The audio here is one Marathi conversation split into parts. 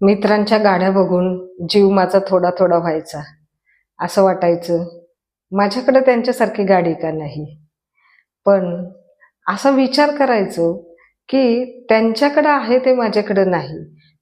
मित्रांच्या गाड्या बघून जीव माझा थोडा थोडा व्हायचा. असं वाटायचं माझ्याकडे त्यांच्यासारखी गाडी का नाही? पण असा विचार करायचो की त्यांच्याकडे आहे ते माझ्याकडे नाही.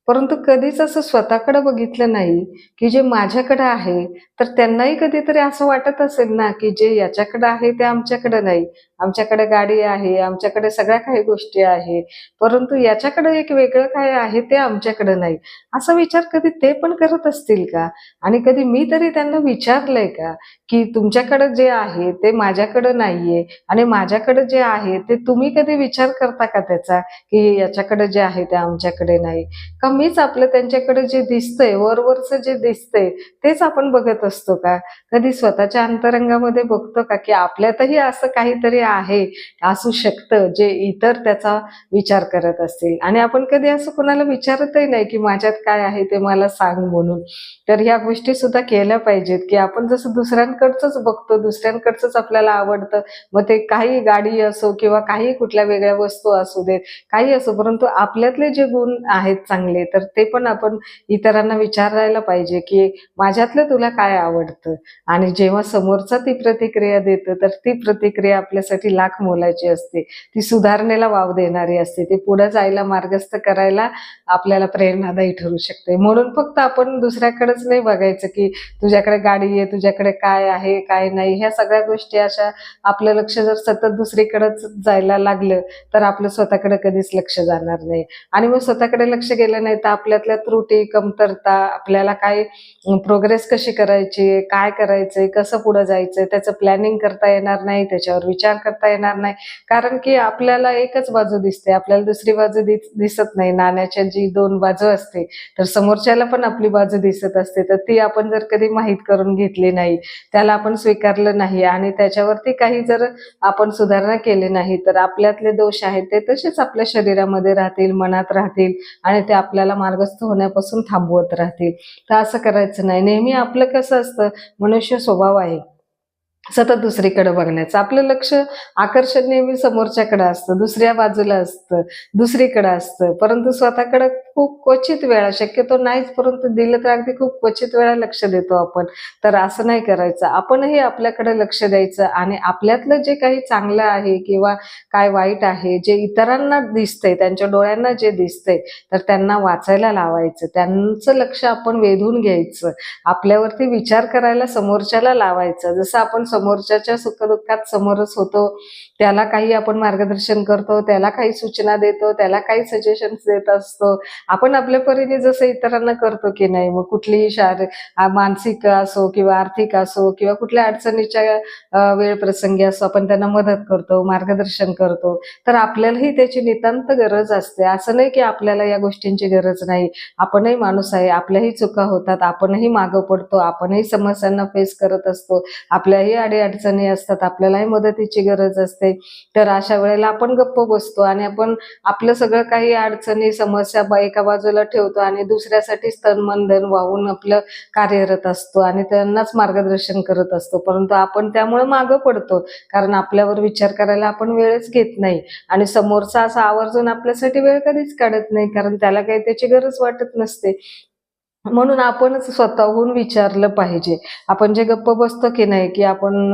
परंतु कधीच असं स्वतःकडे बघितलं नाही की जे माझ्याकडे आहे तर त्यांनाही कधीतरी असं वाटत असेल ना की जे याच्याकडे आहे ते आमच्याकडे नाही. आमच्याकडे गाडी आहे आमच्याकडे सगळ्या काही गोष्टी आहे परंतु याच्याकडे एक वेगळं काय आहे ते आमच्याकडे नाही. असा विचार कधी ते पण करत असतील का? आणि कधी मी तरी त्यांना विचारलंय का की तुमच्याकडे जे आहे ते माझ्याकडे नाहीये आणि माझ्याकडे जे आहे ते तुम्ही कधी विचार करता का त्याचा की याच्याकडे जे आहे ते आमच्याकडे नाही? का मीच आपलं त्यांच्याकडे जे दिसतंय वरवरचं जे दिसतंय तेच आपण बघत असतो का? कधी स्वतःच्या अंतरंगामध्ये बघतो का की आपल्यातही असं काहीतरी आहे असू शकतं जे इतर त्याचा विचार करत असतील. आणि आपण कधी असं कोणाला विचारतही नाही की माझ्यात काय आहे ते मला सांग म्हणून. तर ह्या गोष्टी सुद्धा केल्या पाहिजेत की आपण जसं दुसऱ्यांकडचंच बघतो दुसऱ्यांकडचंच आपल्याला आवडतं मग ते काही गाडी असो किंवा काही कुठल्या वेगळ्या वस्तू असू देत काही असो परंतु आपल्यातले जे गुण आहेत चांगले तर ते पण आपण इतरांना विचारायला पाहिजे की माझ्यातलं तुला काय आवडतं? आणि जेव्हा समोरचा ती प्रतिक्रिया देतं तर ती प्रतिक्रिया आपल्यासाठी लाख मोलाची असते. ती सुधारणेला वाव देणारी असते. ती पुढे जायला मार्गस्थ करायला आपल्याला प्रेरणादायी ठरू शकते. म्हणून फक्त आपण दुसऱ्याकडेच नाही बघायचं की तुझ्याकडे गाडी आहे तुझ्याकडे काय आहे काय नाही. ह्या सगळ्या गोष्टी अशा आपलं लक्ष जर सतत दुसरीकडेच जायला लागलं तर आपलं स्वतःकडे कधीच लक्ष जाणार नाही. आणि मग स्वतःकडे लक्ष गेलं नाही तर आपल्यातल्या त्रुटी कमतरता आपल्याला काय प्रोग्रेस कशी करायची काय करायचंय कसं पुढे जायचंय त्याचं प्लॅनिंग करता येणार नाही त्याच्यावर विचार करता येणार नाही. कारण की आपल्याला एकच बाजू दिसते. आपल्याला दुसरी बाजू दिसत नाही. नाण्याच्या जी दोन बाजू असते तर समोरच्याला पण आपली बाजू दिसत असते. तर ती आपण जर कधी माहीत करून घेतली नाही त्याला आपण स्वीकारलं नाही आणि त्याच्यावरती काही जर आपण सुधारणा केली नाही तर आपल्यातले दोष आहेत ते तसेच आपल्या शरीरामध्ये राहतील मनात राहतील आणि ते आपल्याला मार्गस्थ होण्यापासून थांबवत राहतील. तर असं करायचं नाही. नेहमी आपलं कसं असतं? मनुष्य स्वभाव आहे. सतत दुसरीकडे बघण्याचं. आपलं लक्ष आकर्षण नेहमी समोरच्याकडे असतं दुसऱ्या बाजूला असतं दुसरीकडे असतं. परंतु स्वतःकडे खूप क्वचित वेळा शक्यतो नाहीच परंतु दिलं तर अगदी खूप क्वचित वेळा लक्ष देतो आपण. तर असं नाही करायचं. आपणही आपल्याकडे लक्ष द्यायचं आणि आपल्यातलं जे काही चांगलं आहे किंवा काय वाईट आहे जे इतरांना दिसतंय त्यांच्या डोळ्यांना जे दिसतंय तर त्यांना वाचायला लावायचं. त्यांचं लक्ष आपण वेधून घ्यायचं. आपल्यावरती विचार करायला समोरच्याला लावायचं. जसं आपण समोरच्याच्या सुखदुःखात समोरच होतो. त्याला काही आपण मार्गदर्शन करतो त्याला काही सूचना देतो त्याला काही सजेशन्स देत असतो. आपण आपल्या परीने जसं इतरांना करतो की नाही मग कुठलीही शार मानसिक असो किंवा आर्थिक असो किंवा कुठल्या अडचणीच्या वेळ प्रसंगी असो आपण त्यांना मदत करतो मार्गदर्शन करतो. तर आपल्यालाही त्याची नितांत गरज असते. असं नाही की आपल्याला या गोष्टींची गरज नाही. आपणही माणूस आहे आपल्याही चुका होतात आपणही मागं पडतो आपणही समस्यांना फेस करत असतो. आपल्याही अडी अडचणी असतात आपल्यालाही मदतीची गरज असते. तर अशा वेळेला आपण गप्प बसतो आणि आपण आपलं सगळं काही अडचणी समस्या एका बाजूला ठेवतो आणि दुसऱ्यासाठी तन मन धन वाहून आपलं कार्यरत असतो आणि त्यांनाच मार्गदर्शन करत असतो. परंतु आपण त्यामुळे मागं पडतो कारण आपल्यावर विचार करायला आपण वेळच घेत नाही. आणि समोरचा असा आवर्जून आपल्यासाठी वेळ कधीच काढत नाही कारण त्याला काही त्याची गरज वाटत नसते. म्हणून आपणच स्वतःहून विचारलं पाहिजे. आपण जे गप्प बसतो की नाही की आपण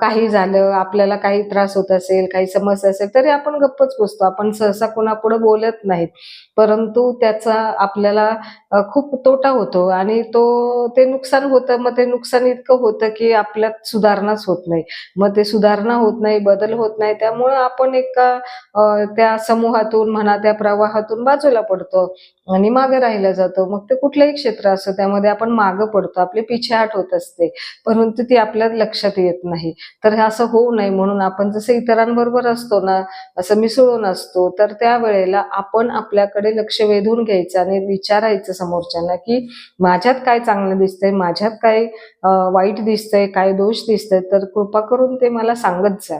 काही झालं आपल्याला काही त्रास होत असेल काही समस्या असेल तरी आपण गप्पच बसतो. आपण सहसा कोणापुढे बोलत नाहीत. परंतु त्याचा आपल्याला खूप तोटा होतो आणि तो ते नुकसान होतं. मग ते नुकसान इतकं होतं की आपल्यात सुधारणाच होत नाही. मग ते सुधारणा होत नाही बदल होत नाही. त्यामुळं आपण एका त्या समूहातून म्हणा त्या प्रवाहातून बाजूला पडतो आणि मागे राहिलं जातं. मग ते कुठलंही क्षेत्र असो त्यामध्ये आपण मागं पडतो आपली पिछेहाट होत असते परंतु ती आपल्या लक्षात येत नाही. तर हे असं होऊ नये म्हणून आपण जसं इतरांबरोबर असतो ना असं मिसळून असतो तर त्या वेळेला आपण आपल्याकडे लक्ष वेधून घ्यायचं आणि विचारायचं समोरच्यांना की माझ्यात काय चांगलं दिसतंय माझ्यात काय वाईट दिसतंय काय दोष दिसतंय तर कृपा करून ते मला सांगत जा.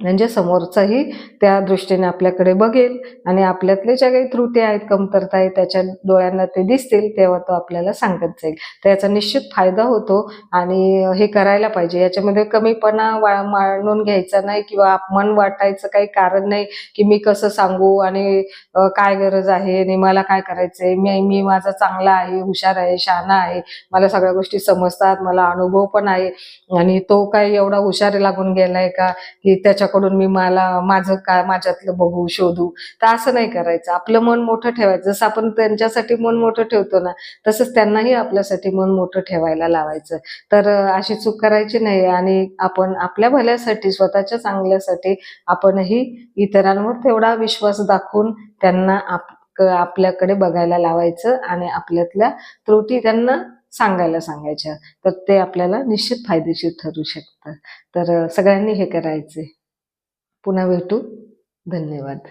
म्हणजे समोरचाही त्या दृष्टीने आपल्याकडे बघेल आणि आपल्यातले ज्या काही त्रुटी आहेत कमतरता आहेत त्याच्या डोळ्यांना ते दिसतील तेव्हा तो आपल्याला सांगत जाईल. तर याचा निश्चित फायदा होतो आणि हे करायला पाहिजे. याच्यामध्ये कमीपणा वा मानून घ्यायचा नाही किंवा मन वाटायचं काही कारण नाही की मी कसं सांगू आणि काय गरज आहे आणि मला काय करायचंय. मी मी माझा चांगला आहे हुशार आहे शहाणा आहे. मला सगळ्या गोष्टी समजतात मला अनुभव पण आहे. आणि तो काय एवढा हुशार लागून गेलाय का की त्याच्या त्यांच्याकडून मी मला माझं काय माझ्यातलं बघू शोधू. तर असं नाही करायचं. आपलं मन मोठं ठेवायचं. जसं आपण त्यांच्यासाठी मन मोठं ठेवतो ना तसंच त्यांनाही आपल्यासाठी मन मोठं ठेवायला लावायचं. तर अशी चूक करायची नाही आणि आपण आपल्या भल्यासाठी स्वतःच्या चांगल्यासाठी आपणही इतरांवर तेवढा विश्वास दाखवून त्यांना आप आपल्याकडे बघायला लावायचं आणि आपल्यातल्या त्रुटी त्यांना सांगायला सांगायच्या. तर ते आपल्याला निश्चित फायदेशीर ठरू शकतं. तर सगळ्यांनी हे करायचे. पुन्हा भेटू. धन्यवाद.